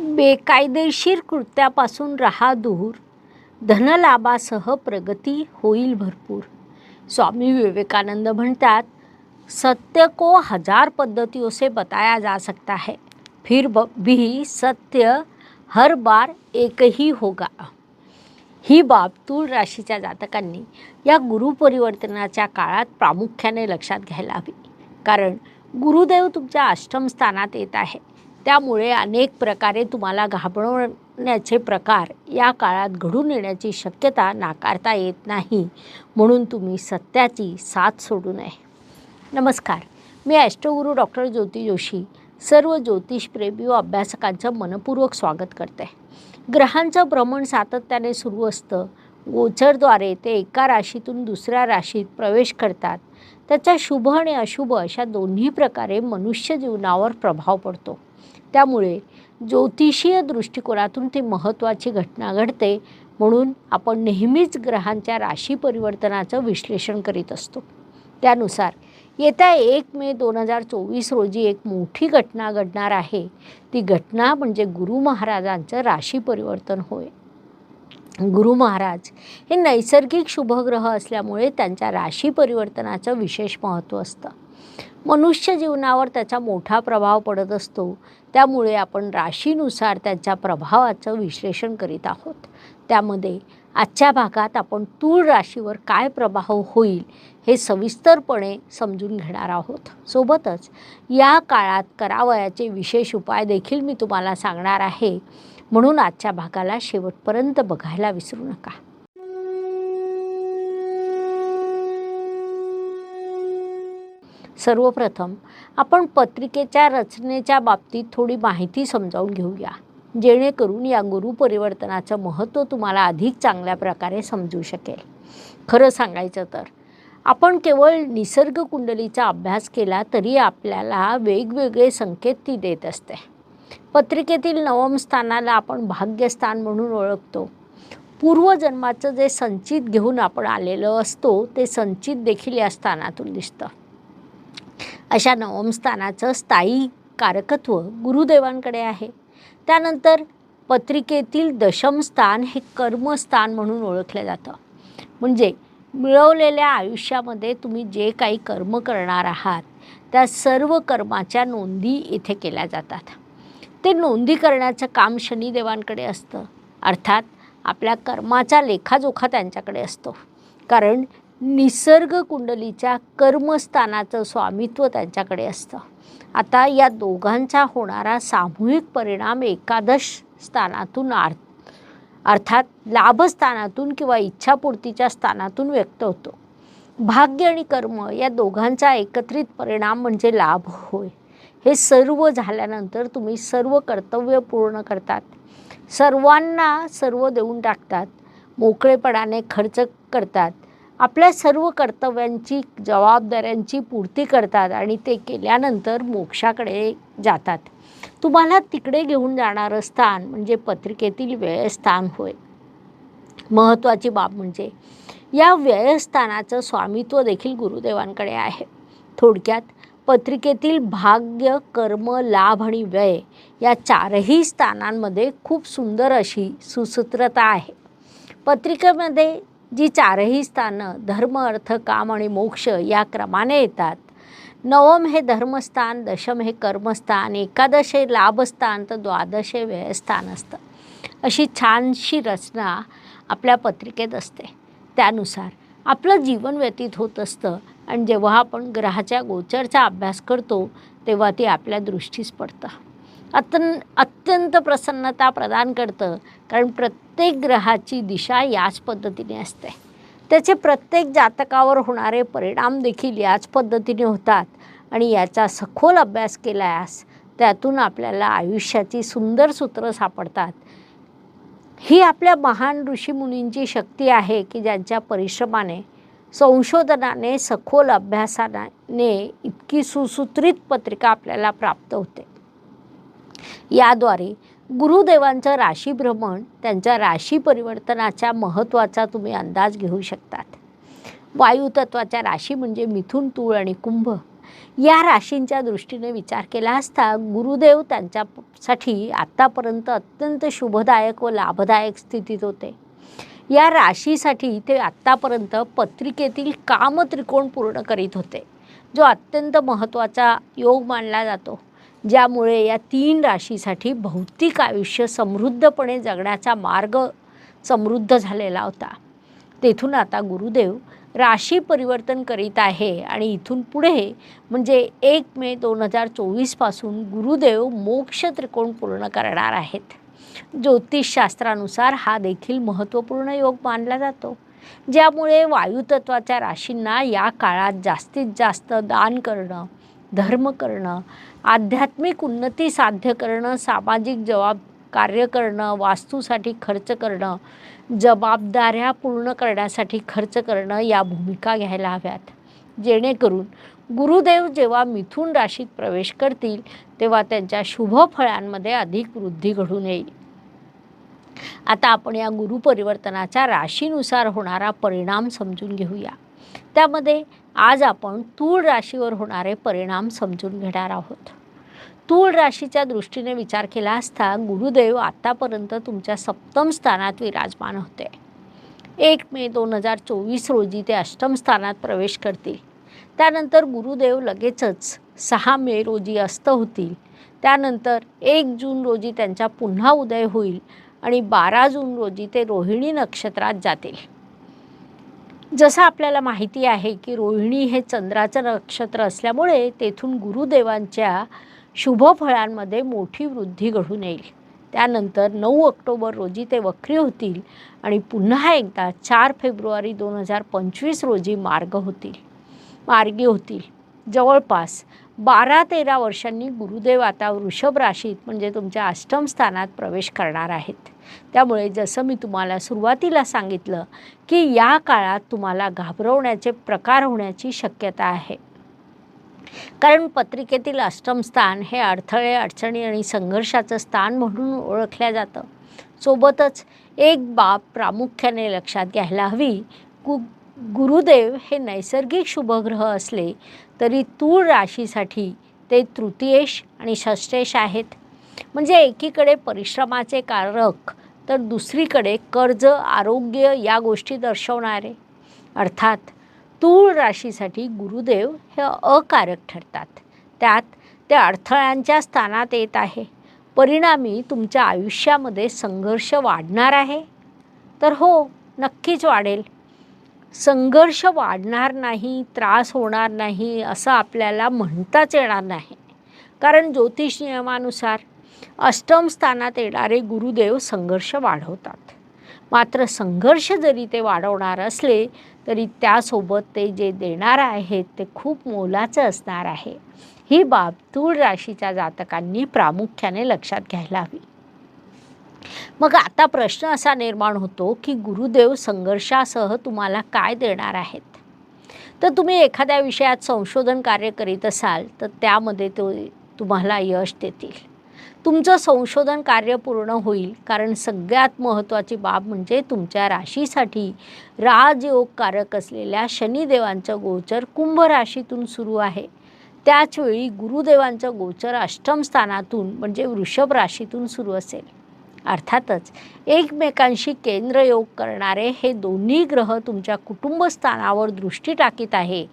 बेकायदेशीर कृत्यापासून राहा दूर. धनलाभासह प्रगती होईल भरपूर. स्वामी विवेकानंद म्हणतात सत्य को हजार पद्धतियों से बताया जा सकता है. फिर ब- भी सत्य हर बार एक ही होगा. ही बाब तूळ राशीच्या जातकांनी या गुरुपरिवर्तनाच्या काळात प्रामुख्याने लक्षात घ्यायला हवी. कारण गुरुदेव तुमच्या अष्टम स्थानात येत आहे. त्यामुळे अनेक प्रकारे तुम्हाला घाबरवण्याचे प्रकार या काळात घडून येण्याची शक्यता नाकारता येत नाही. म्हणून तुम्ही सत्याची साथ सोडू नये. नमस्कार. मी ॲस्ट्रोगुरू डॉक्टर ज्योती जोशी सर्व ज्योतिषप्रेमी व अभ्यासकांचं मनपूर्वक स्वागत करते. ग्रहांचं भ्रमण सातत्याने सुरू असतं. गोचरद्वारे ते एका राशीतून दुसऱ्या राशीत प्रवेश करतात. त्याचा शुभ आणि अशुभ अशा दोन्ही प्रकारे मनुष्य जीवनावर प्रभाव पडतो. त्यामुळे ज्योतिषीय दृष्टिकोनातून ती महत्त्वाची घटना घडते म्हणून आपण नेहमीच ग्रहांच्या राशी परिवर्तनाचं विश्लेषण करीत असतो. त्यानुसार येत्या एक मे दोन हजार चोवीस रोजी एक मोठी घटना घडणार आहे. ती घटना म्हणजे गुरु महाराजांचं राशी परिवर्तन होय. गुरु महाराज हे नैसर्गिक शुभग्रह असल्यामुळे त्यांच्या राशी परिवर्तनाचं विशेष महत्त्व असतं. मनुष्य जीवनावर त्याचा मोठा प्रभाव पडत असतो. त्यामुळे आपण राशीनुसार त्यांच्या प्रभावाचं विश्लेषण करीत आहोत. त्यामध्ये आजच्या भागात आपण तूळ राशीवर काय प्रभाव होईल हे सविस्तरपणे समजून घेणार आहोत. सोबतच या काळात करावयाचे विशेष उपाय देखील मी तुम्हाला सांगणार आहे. म्हणून आजच्या भागाला शेवटपर्यंत बघायला विसरू नका. सर्वप्रथम आपण पत्रिकेच्या रचनेच्या बाबतीत थोडी माहिती समजावून घेऊया जेणेकरून या गुरु परिवर्तनाचं महत्त्व तुम्हाला अधिक चांगल्या प्रकारे समजू शकेल. खरं सांगायचं तर आपण केवळ निसर्ग कुंडलीचा अभ्यास केला तरी आपल्याला वेगवेगळे संकेत ती देत असते. पत्रिकेतील नवम स्थानाला आपण भाग्यस्थान म्हणून ओळखतो. पूर्वजन्माचं जे संचित घेऊन आपण आलेलो असतो ते संचित देखील या स्थानातून दिसतं. अशा नवम स्थानाचं स्थायी कारकत्व गुरुदेवांकडे आहे. त्यानंतर पत्रिकेतील दशम स्थान हे कर्मस्थान म्हणून ओळखलं जातं. म्हणजे मिळवलेल्या आयुष्यामध्ये तुम्ही जे काही कर्म करणार आहात त्या सर्व कर्माच्या नोंदी इथे केल्या जातात. ते नोंदी करण्याचं काम शनिदेवांकडे असतं. अर्थात आपल्या कर्माचा लेखाजोखा त्यांच्याकडे असतो. कारण निसर्ग कुंडलीच्या कर्मस्थानाचं स्वामित्व त्यांच्याकडे असतं. आता या दोघांचा होणारा सामूहिक परिणाम एकादश स्थानातून आर अर्थात लाभस्थानातून किंवा इच्छापूर्तीच्या स्थानातून व्यक्त होतो. भाग्य आणि कर्म या दोघांचा एकत्रित परिणाम म्हणजे लाभ होय. हे सर्व झाल्यानंतर तुम्ही सर्व कर्तव्य पूर्ण करतात. सर्वांना सर्व देऊन टाकतात. मोकळेपणाने खर्च करतात. आपल्या सर्व कर्तव्यांची जबाबदाऱ्यांची पूर्ती करतात आणि ते केल्यानंतर मोक्षाकडे जातात. तुम्हाला तिकडे घेऊन जाणारं स्थान म्हणजे पत्रिकेतील व्ययस्थान होय. महत्त्वाची बाब म्हणजे या व्ययस्थानाचं स्वामित्व देखील गुरुदेवांकडे आहे. थोडक्यात पत्रिकेतील भाग्य कर्म लाभ आणि व्यय या चारही स्थानांमध्ये खूप सुंदर अशी सुसूत्रता आहे. पत्रिकेमध्ये जी चारही स्थानं धर्म अर्थ काम आणि मोक्ष या क्रमाने येतात. नवम हे धर्मस्थान दशम हे कर्मस्थान एकादश हे लाभस्थान तर द्वादश हे व्ययस्थान असतं. अशी छानशी रचना आपल्या पत्रिकेत असते. त्यानुसार आपलं जीवन व्यतीत होत असतं आणि जेव्हा आपण ग्रहाच्या गोचरचा अभ्यास करतो तेव्हा ती आपल्या दृष्टीस पडतं. अतन अत्यंत प्रसन्नता प्रदान करतं. कारण प्रत्येक ग्रहाची दिशा याच पद्धतीने असते. त्याचे प्रत्येक जातकावर होणारे परिणाम देखील याच पद्धतीने होतात. आणि याचा सखोल अभ्यास केल्यास त्यातून आपल्याला आयुष्याची सुंदर सूत्रं सापडतात. ही आपल्या महान ऋषीमुनींची शक्ती आहे की ज्यांच्या परिश्रमाने संशोधनाने सखोल अभ्यासाने इतकी सुसूत्रित पत्रिका आपल्याला प्राप्त होते. याद्वारे गुरुदेवांचं राशीभ्रमण त्यांच्या राशी परिवर्तनाच्या महत्त्वाचा तुम्ही अंदाज घेऊ शकतात. वायुतत्वाच्या राशी म्हणजे मिथुन तूळ आणि कुंभ. या राशींच्या दृष्टीने विचार केला असता गुरुदेव त्यांच्यासाठी आत्तापर्यंत अत्यंत शुभदायक व लाभदायक स्थितीत होते. या राशीसाठी ते आत्तापर्यंत पत्रिकेतील कामत्रिकोण पूर्ण करीत होते जो अत्यंत महत्त्वाचा योग मानला जातो. ज्यामुळे या तीन राशीसाठी भौतिक आयुष्य समृद्धपणे जगण्याचा मार्ग समृद्ध झालेला होता. तेथून आता गुरुदेव राशी परिवर्तन करीत आहे आणि इथून पुढे म्हणजे एक मे दोन हजार चोवीसपासून गुरुदेव मोक्ष त्रिकोण पूर्ण करणार आहेत. ज्योतिषशास्त्रानुसार हा देखील महत्त्वपूर्ण योग मानला जातो. ज्यामुळे वायुतत्वाच्या राशींना या काळात जास्तीत जास्त दान करणं धर्म करणं आध्यात्मिक उन्नती साध्य करणं सामाजिक जबाब कार्य करणं वास्तूसाठी खर्च करणं जबाबदाऱ्या पूर्ण करण्यासाठी खर्च करणं या भूमिका घ्यायला हव्यात. जेणेकरून गुरुदेव जेव्हा मिथून राशीत प्रवेश करतील तेव्हा त्यांच्या शुभ फळांमध्ये अधिक वृद्धी घडून येईल. आता आपण या गुरुपरिवर्तनाच्या राशीनुसार होणारा परिणाम समजून घेऊया. त्यामध्ये आज आपण तूळ राशीवर होणारे परिणाम समजून घेणार आहोत. तूळ राशीच्या दृष्टीने विचार केला असता गुरुदेव आत्तापर्यंत तुमच्या सप्तम स्थानात विराजमान होते. एक मे दोन हजार चोवीस रोजी ते अष्टम स्थानात प्रवेश करतील. त्यानंतर गुरुदेव लगेचच सहा मे रोजी अस्त होतील. त्यानंतर एक जून रोजी त्यांचा पुन्हा उदय होईल आणि बारा जून रोजी ते रोहिणी नक्षत्रात जातील. जसं आपल्याला माहिती आहे की रोहिणी हे चंद्राचं नक्षत्र असल्यामुळे तेथून गुरुदेवांच्या शुभफळांमध्ये मोठी वृद्धी घडून येईल. त्यानंतर नऊ ऑक्टोबर रोजी ते वक्री होतील आणि पुन्हा एकदा चार फेब्रुवारी दोन हजार पंचवीस रोजी मार्ग होतील. मार्गी होतील. जवळपास बारा तेरा वर्षांनी गुरुदेव आता वृषभ राशीत म्हणजे तुमच्या अष्टम स्थानात प्रवेश करणार आहेत. त्यामुळे जसं मी तुम्हाला सुरुवातीला सांगितलं की या काळात तुम्हाला घाबरवण्याचे प्रकार होण्याची शक्यता आहे. कारण पत्रिकेतील अष्टम स्थान हे अडथळे अडचणी आणि संघर्षाचं स्थान म्हणून ओळखल्या जातं. सोबतच एक बाब प्रामुख्याने लक्षात घ्यायला हवी कु गुरुदेव हे नैसर्गिक शुभग्रह असले तरी तूळ राशीसाठी ते तृतीयेश आणि षष्टेश आहेत. म्हणजे एकीकडे परिश्रमाचे कारक तर दुसरीकडे कर्ज आरोग्य या गोष्टी दर्शवणारे. अर्थात तूळ राशीसाठी गुरुदेव हे अकारक ठरतात. त्यात ते अडथळ्यांच्या स्थानात येत आहे. परिणामी तुमच्या आयुष्यामध्ये संघर्ष वाढणार आहे? तर हो नक्कीच वाढेल. संघर्ष वाढणार नाही त्रास होणार नाही असं आपल्याला म्हणताच येणार नाही. कारण ज्योतिष नियमानुसार अष्टम स्थानात येणारे गुरुदेव संघर्ष वाढवतात. मात्र संघर्ष जरी ते वाढवणार असले तरी त्यासोबत ते जे देणार आहेत ते खूप मोलाचं असणार आहे. ही बाब तूळ राशीच्या जातकांनी प्रामुख्याने लक्षात घ्यायला हवी. मग आता प्रश्न असा निर्माण होतो की गुरुदेव संघर्षासह तुम्हाला काय देणार आहेत? तर तुम्ही एखाद्या विषयात संशोधन कार्य करीत असाल तर त्यामध्ये तो तुम्हाला यश देतील. तुमचं संशोधन कार्य पूर्ण होईल कारण सगळ्यात महत्त्वाची बाब म्हणजे तुमच्या राशीसाठी राजयोगकारक असलेल्या शनिदेवांचं गोचर कुंभ राशीतून सुरू आहे. त्याचवेळी गुरुदेवांचं गोचर अष्टम स्थानातून म्हणजे वृषभ राशीतून सुरू असेल. अर्थातच एकमेकांशी केंद्रयोग करणारे हे दोन्ही ग्रह तुमच्या कुटुंबस्थानावर दृष्टी टाकीत आहे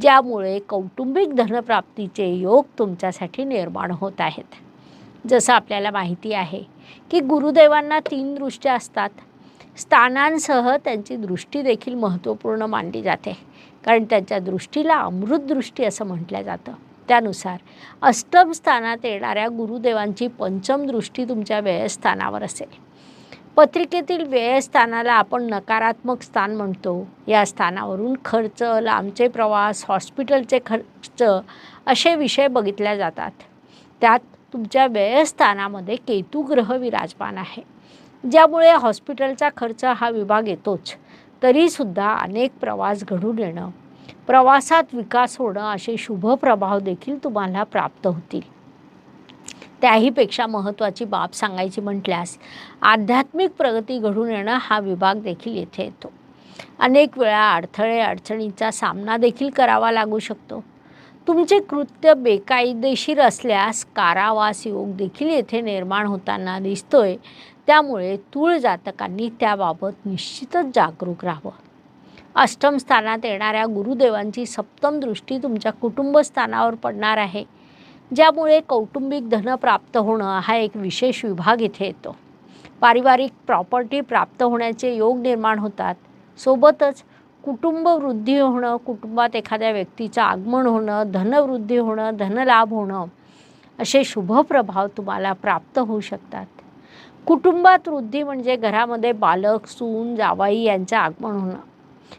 ज्यामुळे कौटुंबिक धनप्राप्तीचे योग तुमच्यासाठी निर्माण होत आहेत. जसं आपल्याला माहिती आहे की गुरुदेवांना तीन दृष्ट्या असतात. स्थानांसह त्यांची दृष्टी देखील महत्त्वपूर्ण मानली जाते कारण त्यांच्या दृष्टीला अमृतदृष्टी असं म्हटलं जातं. त्यानुसार अष्टम स्थानात येणाऱ्या गुरुदेवांची पंचम दृष्टी तुमच्या व्ययस्थानावर असेल. पत्रिकेतील व्ययस्थानाला आपण नकारात्मक स्थान म्हणतो. या स्थानावरून खर्च लांबचे प्रवास हॉस्पिटलचे खर्च असे विषय बघितले जातात. त्यात तुमच्या व्ययस्थानामध्ये केतुग्रह विराजमान आहे. ज्यामुळे हॉस्पिटलचा खर्च हा विभाग येतोच. तरीसुद्धा अनेक प्रवास घडून येणं प्रवासात विकास होणं असे शुभ प्रभाव देखील तुम्हाला प्राप्त होतील. त्याहीपेक्षा महत्त्वाची बाब सांगायची म्हटल्यास आध्यात्मिक प्रगती घडून येणं हा विभाग देखील येथे येतो. अनेक वेळा अडथळे अडचणीचा सामना देखील करावा लागू शकतो. तुमचे कृत्य बेकायदेशीर असल्यास कारावास योग देखील येथे निर्माण होताना दिसतोय. त्यामुळे तूळ जातकांनी त्याबाबत निश्चितच जागरूक राहावं. अष्टम स्थानात येणाऱ्या गुरुदेवांची सप्तम दृष्टी तुमच्या कुटुंबस्थानावर पडणार आहे. ज्यामुळे कौटुंबिक धन प्राप्त होणं हा एक विशेष विभाग इथे येतो. पारिवारिक प्रॉपर्टी प्राप्त होण्याचे योग निर्माण होतात. सोबतच कुटुंब वृद्धी होणं कुटुंबात एखाद्या व्यक्तीचं आगमन होणं धनवृद्धी होणं धनलाभ होणं असे शुभ प्रभाव तुम्हाला प्राप्त होऊ शकतात. कुटुंबात वृद्धी म्हणजे घरामध्ये बालक सून जावाई यांचं आगमन होणं.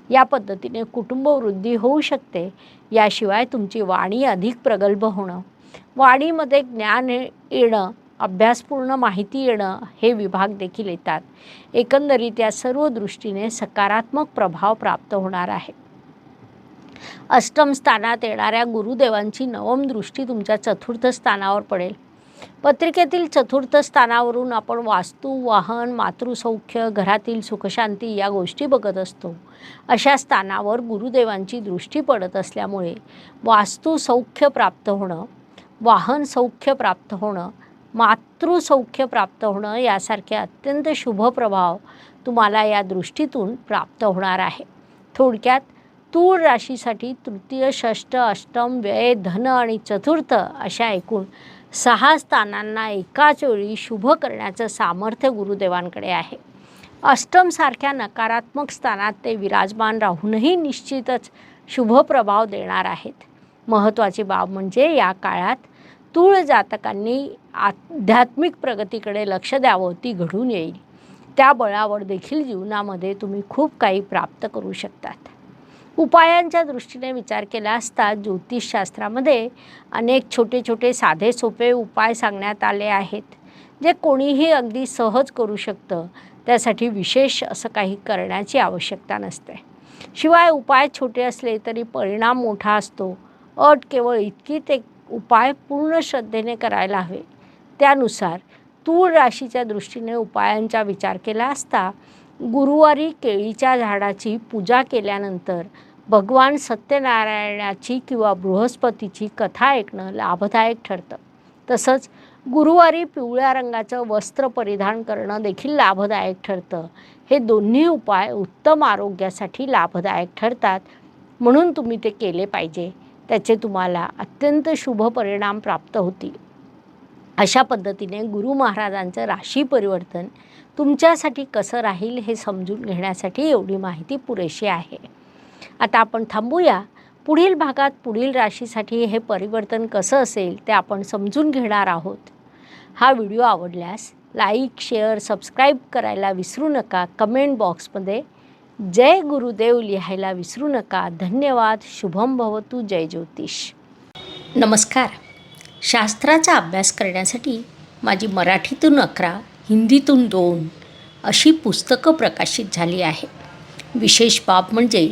या पद्धतीने कुटुंबवृद्धी होऊ शकते. याशिवाय तुमची वाणी अधिक प्रगल्भ होणं. वाणीमध्ये ज्ञान येणं अभ्यासपूर्ण माहिती येणं हे विभाग देखील येतात. एकंदरीत या सर्व दृष्टीने सकारात्मक प्रभाव प्राप्त होणार आहे. अष्टम स्थानात येणाऱ्या गुरुदेवांची नवम दृष्टी तुमच्या चतुर्थ स्थानावर पडेल. पत्रिकेतील चतुर्थ स्थानावरून आपण वास्तू वाहन मातृसौख्य घरातील सुखशांती या गोष्टी बघत असतो. अशा स्थानावर गुरुदेवांची दृष्टी पडत असल्यामुळे वास्तू सौख्य प्राप्त होणं वाहन सौख्य प्राप्त होणं मातृसौख्य प्राप्त होणं यासारखे अत्यंत शुभ प्रभाव तुम्हाला या दृष्टीतून प्राप्त होणार आहे. थोडक्यात तूळ राशीसाठी तृतीय षष्ठ अष्टम व्यय धन आणि चतुर्थ अशा एकूण सहा स्थानांना एकाच वेळी शुभ करण्याचं सामर्थ्य गुरुदेवांकडे आहे. अष्टमसारख्या नकारात्मक स्थानात ते विराजमान राहूनही निश्चितच शुभ प्रभाव देणार आहेत. महत्त्वाची बाब म्हणजे या काळात तूळ जातकांनी आध्यात्मिक प्रगतीकडे लक्ष द्यावं ती घडून येईल. त्या बळावर देखील जीवनामध्ये तुम्ही खूप काही प्राप्त करू शकतात. उपायांच्या दृष्टीने विचार केला असता ज्योतिषशास्त्रामध्ये अनेक छोटे छोटे साधे सोपे उपाय सांगण्यात आले आहेत जे कोणीही अगदी सहज करू शकतं. त्यासाठी विशेष असं काही करण्याची आवश्यकता नसते. शिवाय उपाय छोटे असले तरी परिणाम मोठा असतो. अट केवळ इतकी ते उपाय पूर्ण श्रद्धेने करायला हवे. त्यानुसार तूळ राशीच्या दृष्टीने उपायांचा विचार केला असता गुरुवारी केळीच्या झाडाची पूजा केल्यानंतर भगवान सत्यनारायणाची किंवा बृहस्पतीची कथा ऐकणं लाभदायक ठरतं. तसंच गुरुवारी पिवळ्या रंगाचं वस्त्र परिधान करणं देखील लाभदायक ठरतं. हे दोन्ही उपाय उत्तम आरोग्यासाठी लाभदायक ठरतात. म्हणून तुम्ही ते केले पाहिजे. त्याचे तुम्हाला अत्यंत शुभ परिणाम प्राप्त होतील. अशा पद्धतीने गुरु महाराजांचं राशी परिवर्तन तुमच्यासाठी कसं राहील हे समजून घेण्यासाठी एवढी माहिती पुरेशी आहे. आता आपण थांबूया. पुढील भागात पुढील राशीसाठी हे परिवर्तन कसं असेल ते आपण समजून घेणार आहोत. हा व्हिडिओ आवडल्यास लाईक शेअर सबस्क्राईब करायला विसरू नका. कमेंट बॉक्समध्ये जय गुरुदेव लिहायला विसरू नका. धन्यवाद. शुभम भवतु. जय ज्योतिष. नमस्कार. शास्त्राचा अभ्यास करण्यासाठी माझी मराठीतून अकरा हिंदीतून दोन अशी पुस्तकं प्रकाशित झाली आहे विशेष बाब म्हणजे